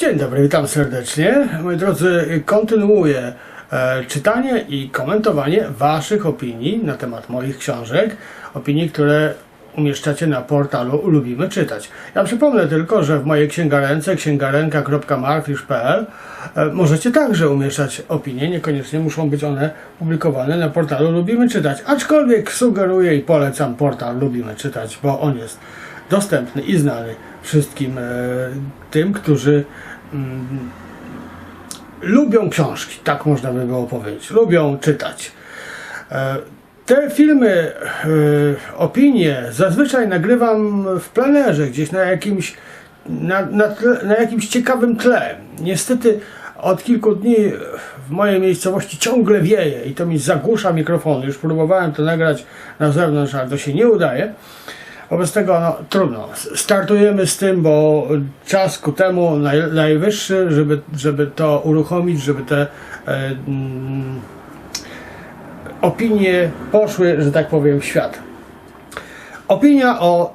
Dzień dobry, witam serdecznie. Moi drodzy, kontynuuję e, czytanie i komentowanie Waszych opinii na temat moich książek. Opinii, które umieszczacie na portalu Lubimy Czytać. Ja przypomnę tylko, że w mojej księgarence księgarenka.marfisz.pl e, możecie także umieszczać opinie, niekoniecznie muszą być one publikowane na portalu Lubimy Czytać. Aczkolwiek sugeruję i polecam portal Lubimy Czytać, bo on jest dostępny i znany wszystkim e, tym, którzy mm, lubią książki, tak można by było powiedzieć, lubią czytać. E, Te filmy, e, opinie zazwyczaj nagrywam w plenerze, gdzieś na jakimś, na, na, tle, na jakimś ciekawym tle. Niestety od kilku dni w mojej miejscowości ciągle wieje i to mi zagłusza mikrofony. Już próbowałem to nagrać na zewnątrz, ale to się nie udaje. Wobec tego no, trudno. Startujemy z tym, bo czas ku temu naj, najwyższy, żeby, żeby to uruchomić, żeby te e, mm, opinie poszły, że tak powiem, w świat. Opinia o,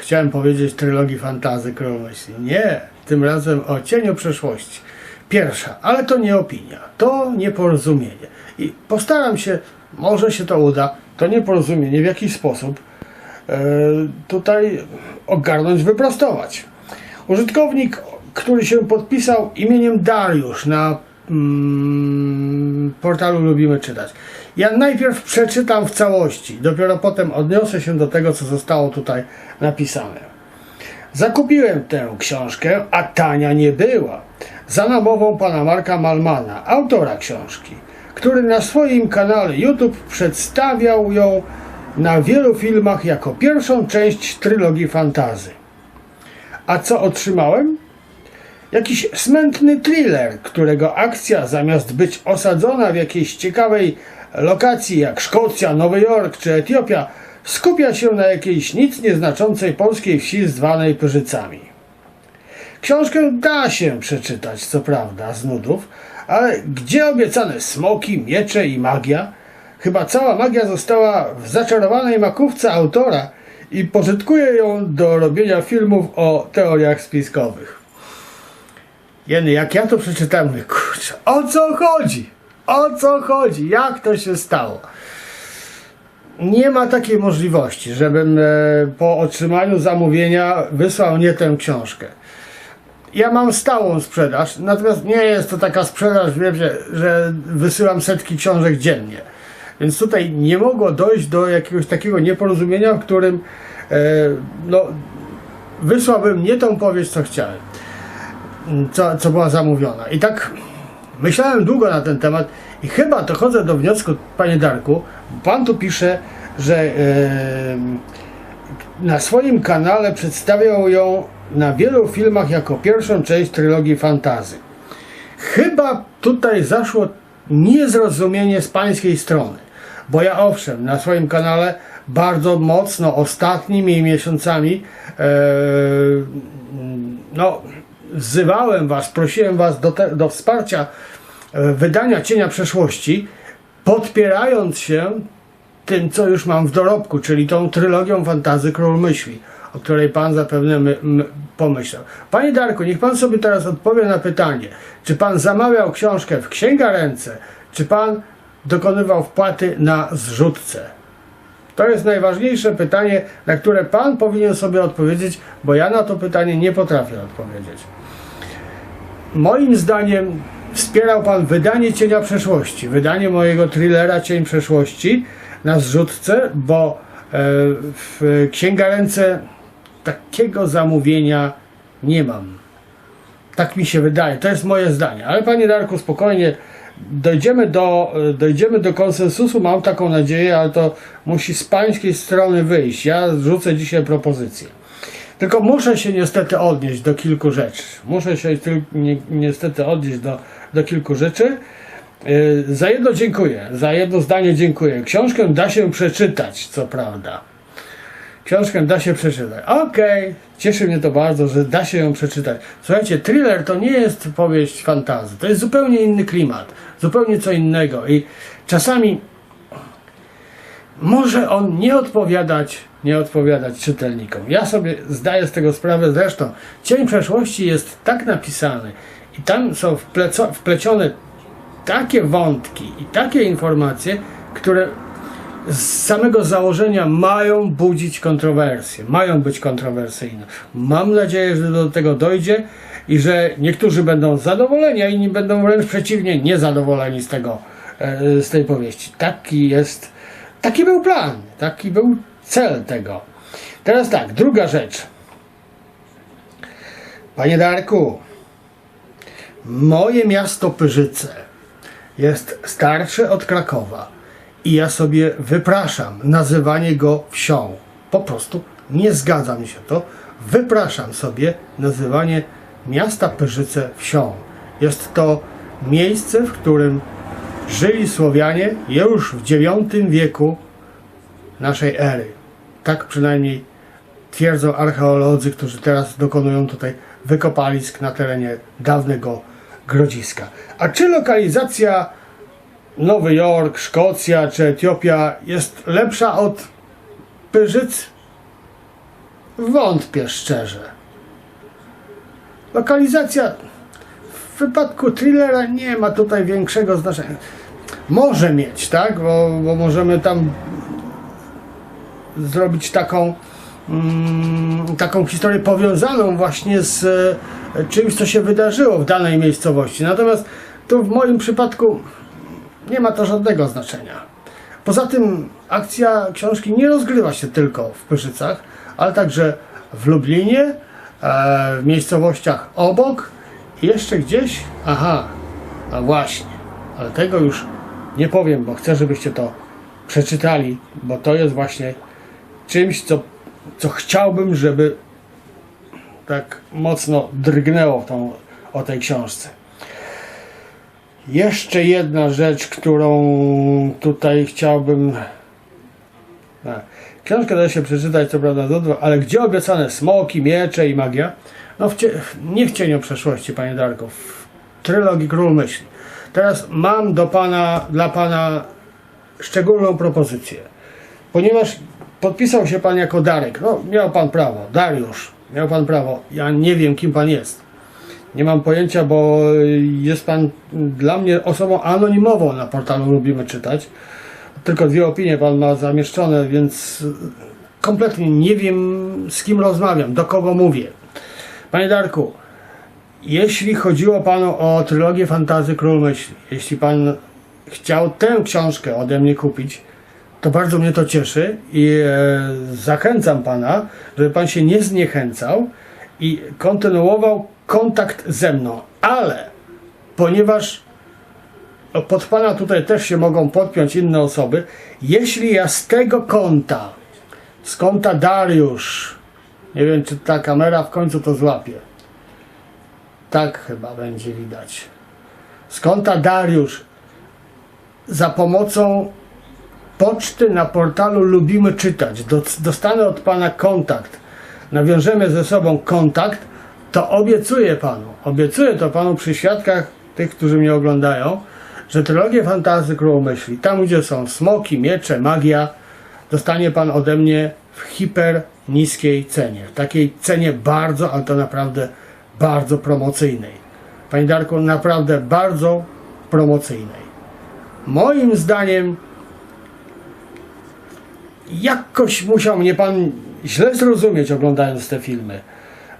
chciałem powiedzieć, trylogii fantazy Król Myśli. Nie, tym razem o cieniu przeszłości. Pierwsza, ale to nie opinia, to nieporozumienie. I postaram się, może się to uda, to nieporozumienie w jakiś sposób tutaj ogarnąć, wyprostować. Użytkownik, który się podpisał imieniem Dariusz na mm, portalu Lubimy Czytać. Ja najpierw przeczytam w całości, dopiero potem odniosę się do tego, co zostało tutaj napisane. Zakupiłem tę książkę, a tania nie była. Za namową pana Marka Malmana, autora książki, który na swoim kanale YouTube przedstawiał ją na wielu filmach jako pierwszą część trylogii fantazy. A co otrzymałem? Jakiś smętny thriller, którego akcja zamiast być osadzona w jakiejś ciekawej lokacji jak Szkocja, Nowy Jork czy Etiopia, skupia się na jakiejś nic nieznaczącej polskiej wsi zwanej Pyrzycami. Książkę da się przeczytać, co prawda, z nudów, ale gdzie obiecane smoki, miecze i magia? Chyba cała magia została w zaczarowanej makówce autora i pożytkuje ją do robienia filmów o teoriach spiskowych. Jeny, jak ja to przeczytałem, kurczę, o co chodzi? O co chodzi? Jak to się stało? Nie ma takiej możliwości, żebym e, po otrzymaniu zamówienia wysłał nie tę książkę. Ja mam stałą sprzedaż, natomiast nie jest to taka sprzedaż, wiecie, że wysyłam setki książek dziennie. Więc tutaj nie mogło dojść do jakiegoś takiego nieporozumienia, w którym e, no, wysłałbym nie tą powieść, co chciałem co, co była zamówiona. I tak myślałem długo na ten temat i chyba dochodzę do wniosku, panie Darku, pan tu pisze, że e, na swoim kanale przedstawiał ją na wielu filmach jako pierwszą część trylogii fantazy. Chyba tutaj zaszło niezrozumienie z pańskiej strony, bo ja owszem, na swoim kanale bardzo mocno ostatnimi miesiącami e, no, wzywałem was, prosiłem was do, te, do wsparcia e, wydania Cienia Przeszłości, podpierając się tym, co już mam w dorobku, czyli tą trylogią fantazy Król Myśli, o której Pan zapewne my, my, pomyślał. Panie Darku, niech Pan sobie teraz odpowie na pytanie, czy Pan zamawiał książkę w księgarence, czy Pan dokonywał wpłaty na zrzutce? To jest najważniejsze pytanie, na które Pan powinien sobie odpowiedzieć, bo ja na to pytanie nie potrafię odpowiedzieć. Moim zdaniem wspierał Pan wydanie Cienia Przeszłości, wydanie mojego thrillera Cień Przeszłości na zrzutce, bo e, w księgarence takiego zamówienia nie mam. Tak mi się wydaje, to jest moje zdanie. Ale Panie Darku, spokojnie, dojdziemy do, dojdziemy do konsensusu, mam taką nadzieję, ale to musi z pańskiej strony wyjść. Ja rzucę dzisiaj propozycję. Tylko muszę się niestety odnieść do kilku rzeczy. Muszę się niestety odnieść do, do kilku rzeczy. Yy, za jedno dziękuję, za jedno zdanie dziękuję. Książkę da się przeczytać, co prawda. Książkę da się przeczytać. Okej, cieszy mnie to bardzo, że da się ją przeczytać. Słuchajcie, thriller to nie jest powieść fantazy. To jest zupełnie inny klimat, zupełnie co innego. I czasami może on nie odpowiadać, nie odpowiadać czytelnikom. Ja sobie zdaję z tego sprawę, zresztą Cień Przeszłości jest tak napisany i tam są wplecione takie wątki i takie informacje, które z samego założenia mają budzić kontrowersje, mają być kontrowersyjne. Mam nadzieję, że do tego dojdzie i że niektórzy będą zadowoleni, a inni będą wręcz przeciwnie, niezadowoleni z tego, e, z tej powieści. Taki jest, taki był plan, taki był cel tego. Teraz tak, druga rzecz. Panie Darku, moje miasto Pyrzyce jest starsze od Krakowa i ja sobie wypraszam nazywanie go wsią. Po prostu nie zgadza mi się to. Wypraszam sobie nazywanie miasta Pyrzyce wsią. Jest to miejsce, w którym żyli Słowianie już w IX wieku naszej ery. Tak przynajmniej twierdzą archeolodzy, którzy teraz dokonują tutaj wykopalisk na terenie dawnego Grodziska. A czy lokalizacja Nowy Jork, Szkocja czy Etiopia jest lepsza od Pyrzyc? Wątpię szczerze. Lokalizacja w wypadku thrillera nie ma tutaj większego znaczenia. Może mieć, tak? Bo, bo możemy tam zrobić taką, mm, taką historię powiązaną właśnie z e, czymś, co się wydarzyło w danej miejscowości. Natomiast tu w moim przypadku nie ma to żadnego znaczenia. Poza tym akcja książki nie rozgrywa się tylko w Pyszycach, ale także w Lublinie, e, w miejscowościach obok i jeszcze gdzieś. Aha, a właśnie, ale tego już nie powiem, bo chcę, żebyście to przeczytali, bo to jest właśnie czymś, co, co chciałbym, żeby tak mocno drgnęło tą, o tej książce. Jeszcze jedna rzecz, którą tutaj chciałbym. Książkę da się przeczytać, co prawda, do dwa, ale gdzie obiecane smoki, miecze i magia? No, w cie, nie w cieniu przeszłości, panie Darko, w trylogii Król Myśli. Teraz mam do pana, dla pana szczególną propozycję. Ponieważ podpisał się pan jako Darek, no miał pan prawo, Dariusz, miał pan prawo. Ja nie wiem, kim pan jest. Nie mam pojęcia, bo jest pan dla mnie osobą anonimową na portalu Lubimy Czytać. Tylko dwie opinie pan ma zamieszczone, więc kompletnie nie wiem z kim rozmawiam, do kogo mówię. Panie Darku, jeśli chodziło panu o trylogię fantazy Król Myśli, jeśli pan chciał tę książkę ode mnie kupić, to bardzo mnie to cieszy i e, zachęcam pana, żeby pan się nie zniechęcał i kontynuował kontakt ze mną, ale ponieważ pod pana tutaj też się mogą podpiąć inne osoby, jeśli ja z tego konta, z konta Dariusz, nie wiem czy ta kamera w końcu to złapie, tak chyba będzie widać, z konta Dariusz za pomocą poczty na portalu Lubimy Czytać. Dostanę od pana kontakt, nawiążemy ze sobą kontakt, to obiecuję panu, obiecuję to panu przy świadkach tych, którzy mnie oglądają, że trylogię fantazy Król Myśli, tam gdzie są smoki, miecze, magia, dostanie pan ode mnie w hiper niskiej cenie. W takiej cenie bardzo, ale to naprawdę bardzo promocyjnej. Panie Darku, naprawdę bardzo promocyjnej. Moim zdaniem jakoś musiał mnie pan źle zrozumieć oglądając te filmy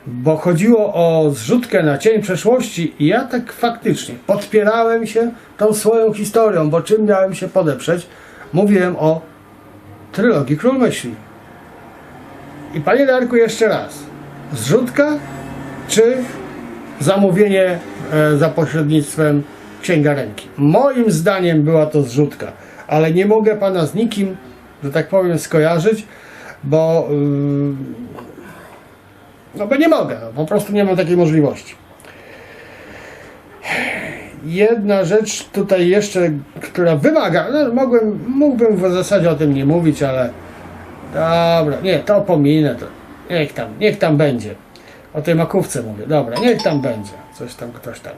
bo chodziło o zrzutkę na cień przeszłości i ja tak faktycznie podpierałem się tą swoją historią, bo czym miałem się podeprzeć? Mówiłem o trylogii Król Myśli. I panie Darku jeszcze raz, zrzutka czy zamówienie e, za pośrednictwem księgarenki? Moim zdaniem była to zrzutka, ale nie mogę pana z nikim, że tak powiem, skojarzyć, bo... Yy, no bo nie mogę, no, po prostu nie mam takiej możliwości. Jedna rzecz tutaj jeszcze, która wymaga, no mogłem, mógłbym w zasadzie o tym nie mówić, ale dobra, nie, to pominę, to niech tam, niech tam będzie. O tej makówce mówię, dobra, niech tam będzie, coś tam, ktoś tam.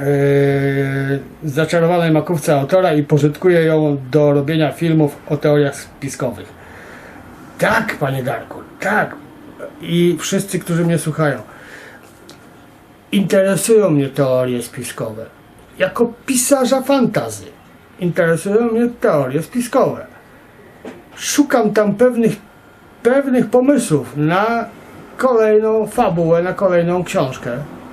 yy, zaczarowanej makówce autora i pożytkuje ją do robienia filmów o teoriach spiskowych. Tak, panie Darku, tak. I wszyscy, którzy mnie słuchają. Interesują mnie teorie spiskowe. Jako pisarza fantazy interesują mnie teorie spiskowe. Szukam tam pewnych, pewnych pomysłów na kolejną fabułę, na kolejną książkę,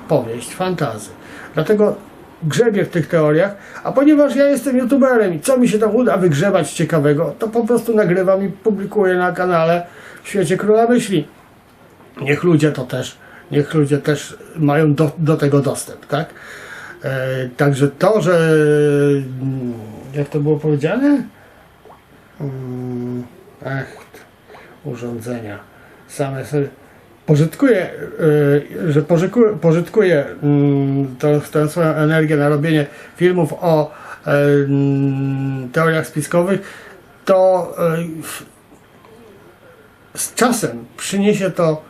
powieść, fantazy. Dlatego grzebię w tych teoriach, a ponieważ ja jestem youtuberem i co mi się tam uda wygrzebać ciekawego, to po prostu nagrywam i publikuję na kanale w świecie Króla Myśli. Niech ludzie to też, niech ludzie też mają do, do tego dostęp, tak? E, także to, że mm, jak to było powiedziane? Mm, Ach, urządzenia same sobie pożytkuje, że pożytkuje, pożytkuje mm, to, tę swoją energię na robienie filmów o e, teoriach spiskowych, to e, z czasem przyniesie to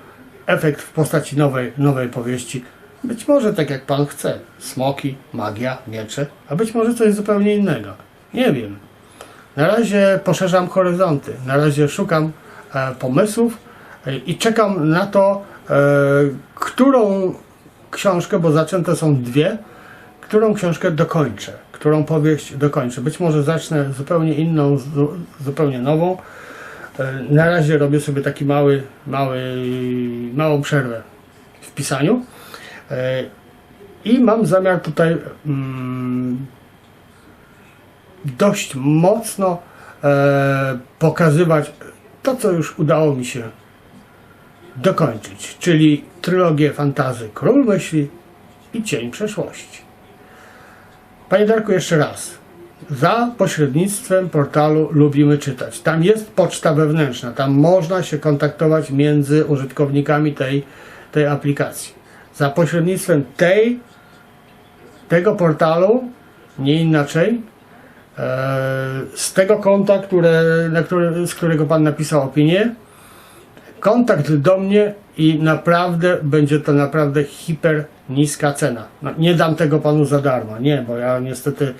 efekt w postaci nowej, nowej powieści. Być może tak jak Pan chce. Smoki, magia, miecze, a być może coś zupełnie innego. Nie wiem. Na razie poszerzam horyzonty. Na razie szukam e, pomysłów e, i czekam na to, e, którą książkę, bo zaczęte są dwie, którą książkę dokończę, którą powieść dokończę. Być może zacznę zupełnie inną, zu- zupełnie nową. E, Na razie robię sobie taki mały, mały, małą przerwę w pisaniu. E, I mam zamiar tutaj mm, dość mocno e, pokazywać to, co już udało mi się dokończyć, czyli trylogię fantazy Król Myśli i Cień Przeszłości. Panie Darku, jeszcze raz. Za pośrednictwem portalu Lubimy Czytać. Tam jest poczta wewnętrzna, tam można się kontaktować między użytkownikami tej, tej aplikacji. Za pośrednictwem tej, tego portalu, nie inaczej, e, z tego konta, które, na które, z którego Pan napisał opinię, kontakt do mnie i naprawdę będzie to naprawdę hiper niska cena. No, nie dam tego panu za darmo, nie, bo ja niestety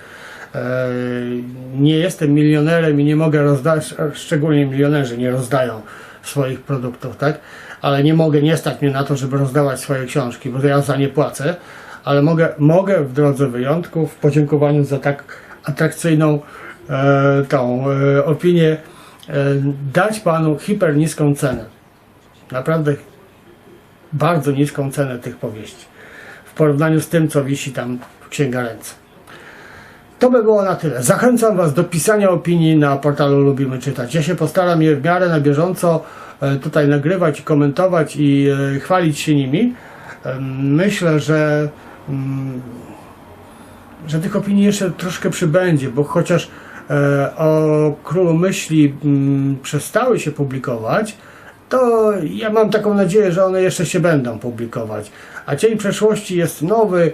nie jestem milionerem i nie mogę rozdać, szczególnie milionerzy nie rozdają swoich produktów, tak? Ale nie mogę, nie stać mnie na to, żeby rozdawać swoje książki, bo ja za nie płacę, ale mogę, mogę w drodze wyjątków, w podziękowaniu za tak atrakcyjną e, tą e, opinię, e, dać panu hiper niską cenę naprawdę bardzo niską cenę tych powieści w porównaniu z tym, co wisi tam w księgarence. To by było na tyle. Zachęcam Was do pisania opinii na portalu Lubimy Czytać. Ja się postaram je w miarę na bieżąco e, tutaj nagrywać komentować i e, chwalić się nimi. E, Myślę, że mm, że tych opinii jeszcze troszkę przybędzie, bo chociaż o Królu Myśli mm, przestały się publikować, to ja mam taką nadzieję, że one jeszcze się będą publikować. A Cień Przeszłości jest nowy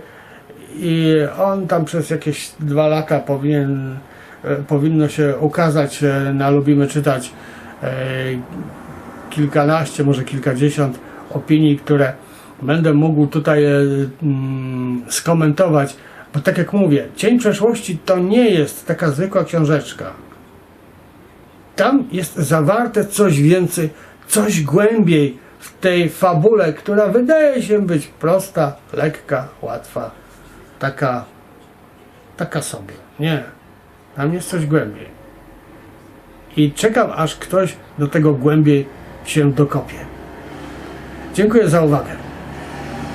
i on tam przez jakieś dwa lata powinien, e, powinno się ukazać e, na Lubimy Czytać e, kilkanaście, może kilkadziesiąt opinii, które będę mógł tutaj mm, skomentować, bo tak jak mówię, Cień Przeszłości to nie jest taka zwykła książeczka. Tam jest zawarte coś więcej, coś głębiej w tej fabule, która wydaje się być prosta, lekka, łatwa, taka, taka sobie. Nie, tam jest coś głębiej. I czekam, aż ktoś do tego głębiej się dokopie. Dziękuję za uwagę.